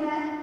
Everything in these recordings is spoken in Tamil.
Amen.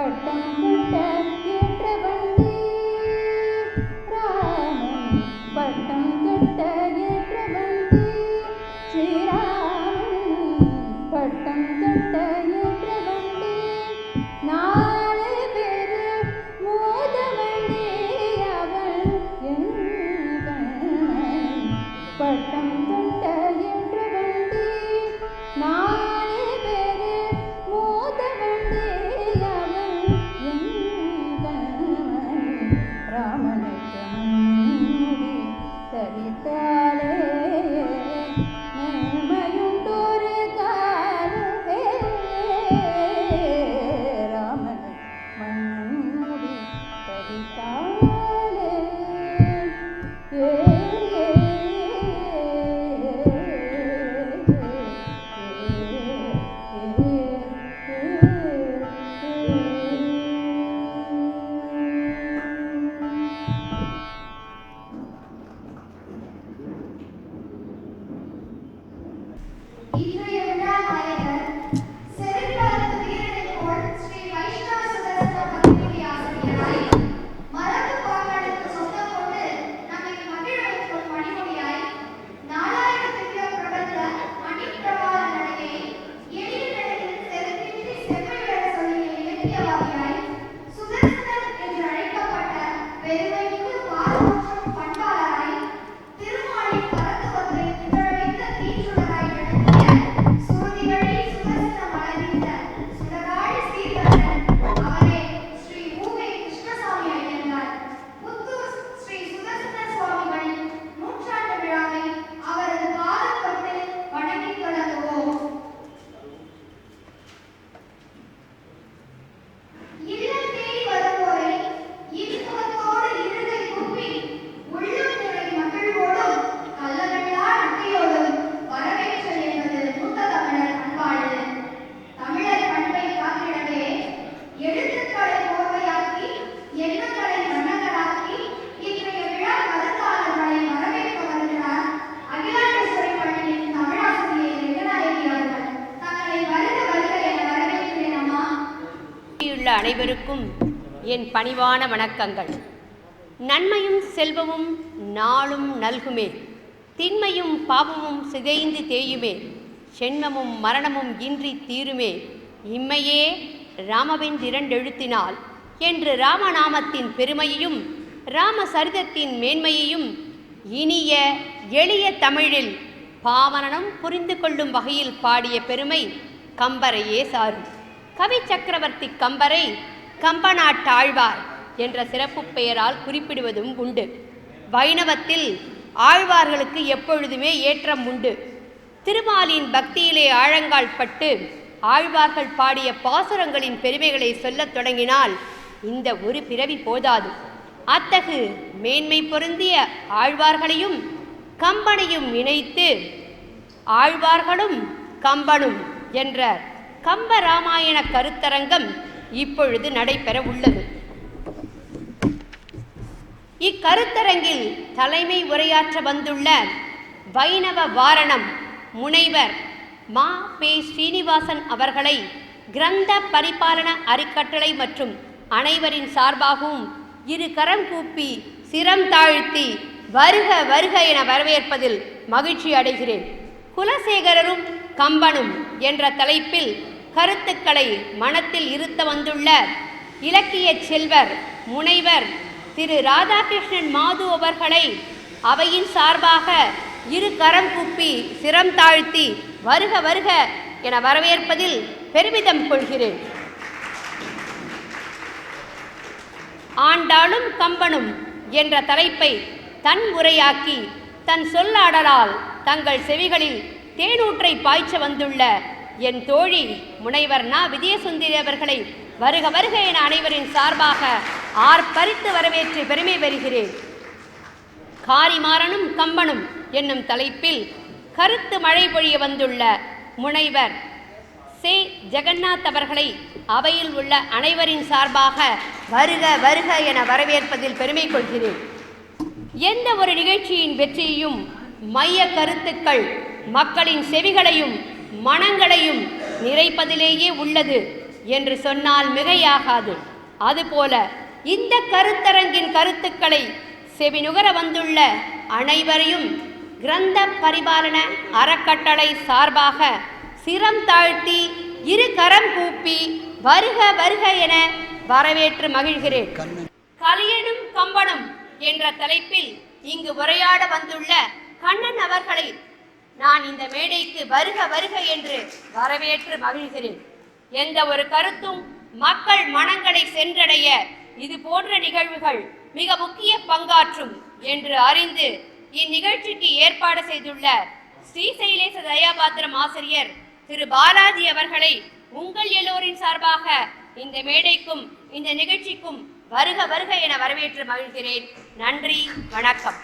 பட்டம் என் பணிவான வணக்கங்கள். நன்மையும் செல்வமும் நாளும் நல்குமே. திண்மையும் பாவமும் சிதைந்து தேயுமே. சென்மமும் மரணமும் இன்றி தீருமே. இம்மையே ராமவின் இரண்டெழுத்தினால் என்று ராமநாமத்தின் பெருமையையும் ராமசரிதத்தின் மேன்மையையும் இனிய எளிய தமிழில் பாவனனும் புரிந்து கொள்ளும் வகையில் பாடிய பெருமை கம்பரையே சாரும். கவி சக்கரவர்த்தி கம்பரை கம்பநாட்டாழ்வார் என்ற சிறப்பு பெயரால் குறிப்பிடுவதும் உண்டு. வைணவத்தில் ஆழ்வார்களுக்கு எப்பொழுதுமே ஏற்றம் உண்டு. திருமாலின் பக்தியிலே ஆழங்கால் பட்டு ஆழ்வார்கள் பாடிய பாசுரங்களின் பெருமைகளை சொல்லத் தொடங்கினால் இந்த ஒரு பிறவி போதாது. அத்தகு மேன்மை பொருந்திய ஆழ்வார்களையும் கம்பனையும் இணைத்து ஆழ்வார்களும் கம்பனும் என்ற கம்பராமாயண கருத்தரங்கம் இப்பொழுது நடைபெற உள்ளது. இக்கருத்தரங்கில் தலைமை உரையாற்ற வந்துள்ள வைணவ வாரணம் முனைவர் மா. பே. ஸ்ரீனிவாசன் அவர்களை கிரந்த பரிபாலன அறக்கட்டளை மற்றும் அனைவரின் சார்பாகவும் இரு கரம் கூப்பி சிரம் தாழ்த்தி வருக வருக என வரவேற்பதில் மகிழ்ச்சி அடைகிறேன். குலசேகரரும் கம்பனும் என்ற தலைப்பில் கருத்துக்களை மனத்தில் இருத்த வந்துள்ள இலக்கிய செல்வர் முனைவர் திரு ராதாகிருஷ்ணன் மாது அவர்களை அவையின் சார்பாக இரு கரம் கூப்பி சிரம் தாழ்த்தி வருக வருக என வரவேற்பதில் பெருமிதம் கொள்கிறேன். ஆண்டாளும் கம்பனும் என்ற தலைப்பை தன் உரையாக்கி தன் சொல்லாடலால் தங்கள் செவிகளில் தேனூற்றை பாய்ச்ச வந்துள்ள என் தோழி முனைவர் நா. விஜயசுந்தரி அவர்களை வருக வருக என அனைவரின் சார்பாக ஆர்ப்பரித்து வரவேற்று பெருமை பெறுகிறேன். காரிமாறனும் கம்பனும் என்னும் தலைப்பில் கருத்து மழை பொழிய வந்துள்ள முனைவர் சே. ஜெகநாத் அவர்களை அவையில் உள்ள அனைவரின் சார்பாக வருக வருக என வரவேற்பதில் பெருமை கொள்கிறேன். எந்த ஒரு நிகழ்ச்சியின் வெற்றியையும் மைய கருத்துக்கள் மக்களின் செவிகளையும் மனங்களையும் நிறைப்பதிலேயே உள்ளது என்று சொன்னால் மிகையாகாது. அதுபோல இந்த கருத்தரங்கின் கருத்துக்களை செவிநுகர வந்துள்ள அனைவரையும் கிரந்த பரிபாலன அறக்கட்டளை சார்பாக சிரம் தாழ்த்தி இரு கரம் கூப்பி வருக வருக என வரவேற்று மகிழ்கிறேன். கலியனும் கம்பனும் என்ற தலைப்பில் இங்கு உரையாட வந்துள்ள கண்ணன் அவர்களை நான் இந்த மேடைக்கு வருக வருக என்று வரவேற்று மகிழ்கிறேன். எந்த ஒரு கருத்தும் மக்கள் மனங்களை சென்றடைய இது போன்ற நிகழ்வுகள் மிக முக்கிய பங்காற்றும் என்று அறிந்து இந்நிகழ்ச்சிக்கு ஏற்பாடு செய்துள்ள ஸ்ரீசைலேச தயாபாத்திரம் ஆசிரியர் திரு பாலாஜி அவர்களை உங்கள் எல்லோரின் சார்பாக இந்த மேடைக்கும் இந்த நிகழ்ச்சிக்கும் வருக வருக என வரவேற்று மகிழ்கிறேன். நன்றி வணக்கம்.